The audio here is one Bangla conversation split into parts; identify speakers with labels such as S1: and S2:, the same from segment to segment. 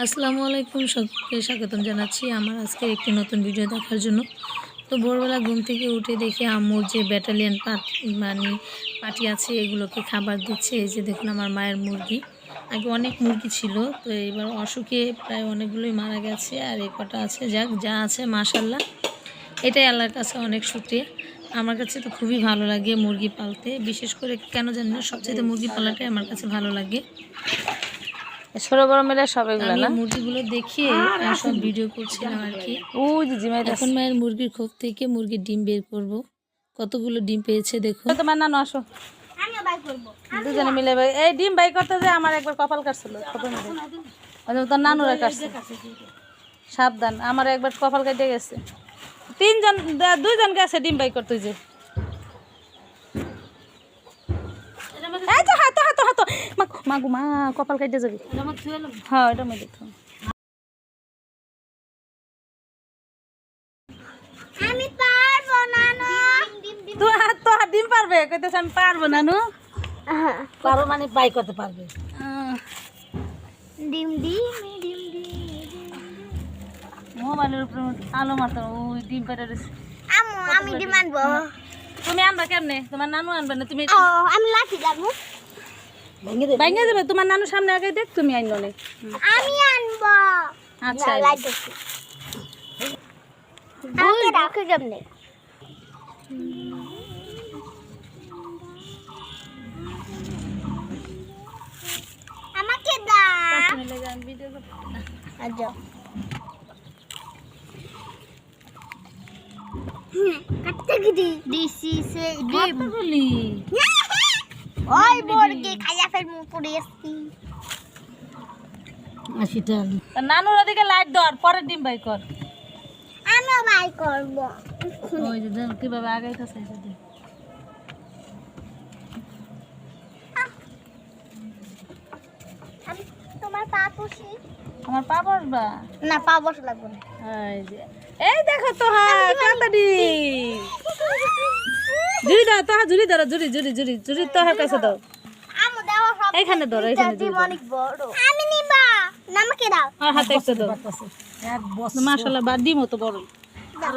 S1: আসসালামু আলাইকুম সকলকে স্বাগতম জানাচ্ছি আমার আজকের একটি নতুন ভিডিও দেখার জন্য। তো ভোরবেলা ঘুম থেকে উঠে দেখি আম্মুর যে ব্যাটালিয়ান পাট মানে পাটি আছে, এগুলোকে খাবার দিচ্ছে। এই যে দেখুন আমার মায়ের মুরগি। আগে অনেক মুরগি ছিল, তো এবার অসুখে প্রায় অনেকগুলোই মারা গেছে। আর এ কটা আছে, যাক, যা আছে মাশাল্লাহ এটাই আল্লাহর কাছে অনেক শুক্রিয়া। আমার কাছে তো খুবই ভালো লাগে মুরগি পালতে। বিশেষ করে কেন জানি না সবচেয়ে মুরগি পালাটাই আমার কাছে ভালো লাগে।
S2: ছোট বড় মিলে সব এগুলো না?
S1: মুরগিগুলো দেখিয়ে আহ, সব ভিডিও করছিলাম আর কি।
S2: ওই যে জিমাই
S1: এখন মায়ের মুরগির খোপ থেকে মুরগির ডিম বের করব। কতগুলো ডিম পেয়েছে দেখুন।
S2: তোমার নানু আসো। দুজনে মিলে এই ডিম বাই করতে যে আমার একবার কপাল কাটছিল তোর নানুরা কাটছে সাবধান আমার একবার কপাল কেটে গেছে। তিনজন দুইজন গেছে ডিম বাই করতে যে এই তো হাতো হাতো হাতো মা মাগু মা কপাল কেটে যাবি। হ্যাঁ এটা আমি দেখো
S3: আমি পারব না
S2: তুই হাত তো হাত ডিম পারবে। কইতেছে আমি পারব নানু
S1: পারো মানে বাই করতে পারবে।
S2: আহ,
S3: ডিম ডিম ডিম ডিম।
S2: মোবাইলের উপরে আলো মারতো ওই ডিম পেটে রয়েছে
S3: আমু আমি ডিম আনব।
S2: তুমি আনবা কেমনে? তোমার নানু আনবে না? তুমি
S3: ও আমি লাঠি লাগবো।
S2: বাইঙ্গা যাবে তোমার নানু সামনে আগে দেখ তুমি আইন নে।
S3: আমি আনব।
S2: আচ্ছা
S3: আমাকে রাখো কেমনে? আমাকে দাও হুম কাটতে গিদি দিস ইজ এ ডিম
S2: বলি?
S3: ওই মুরগি খাইয়া ফেলমু পড়ে
S1: আশিটা
S2: তার নানুর ওদিকে লাইট ধর পরে ডিম বাই কর।
S3: আমিও বাই করব।
S2: ওই যে দেখ কীভাবে আগাইতেছে।
S3: আমি তোমার পা পুষি।
S2: আমার পা বসবা?
S3: না পা বস লাগবে না।
S2: এই দেখো তো হ্যাঁ কত জুড়ি দাও তো জুড়ি ধরো জুড়ি জুড়ি জুড়ি জুড়ি তো হার কাছে দাও।
S3: আমু দাও সব
S2: এইখানে ধরো
S3: বড়। আমি নিবা দাও।
S2: আর হাতে একটা দাও। মাশাআল্লাহ বা ডিমও তো বড়
S3: দাও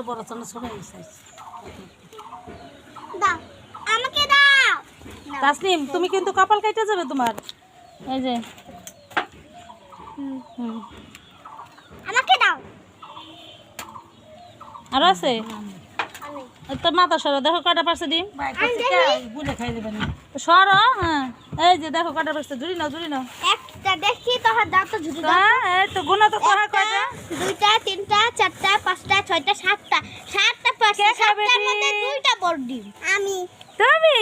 S3: দাও আমাকে দাও।
S2: তাসনিম তুমি কিন্তু কপাল কেটে যাবে তোমার। এই যে।
S3: আমাকে দাও।
S2: আর আছে? এই তো মাথা সরো দেখো কটা পারছে ডিম? সর হ্যাঁ। এই যে দেখো কটা পারছে জুড়ি নাও জুড়ি নাও।
S3: একটা দেখি তোহার দাও তো ঝুড়ি দাও।
S2: হ্যাঁ এই তো গুনা তো কয়টা?
S3: দুইটা তিনটা চারটা পাঁচটা ছয়টা সাতটা। সাতটা পাঁচটা সাতটার মধ্যে দুইটা বড় ডিম। আমি।
S2: তুমি?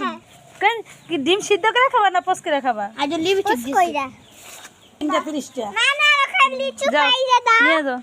S3: হ্যাঁ
S2: কেন কি ডিম সিদ্ধ করে খাবা না পোস করে খাবা?
S3: আজ
S1: তিনটা তিরিশটা।
S3: না না ওখানে লিচু
S2: যাও নিয়ে যাও।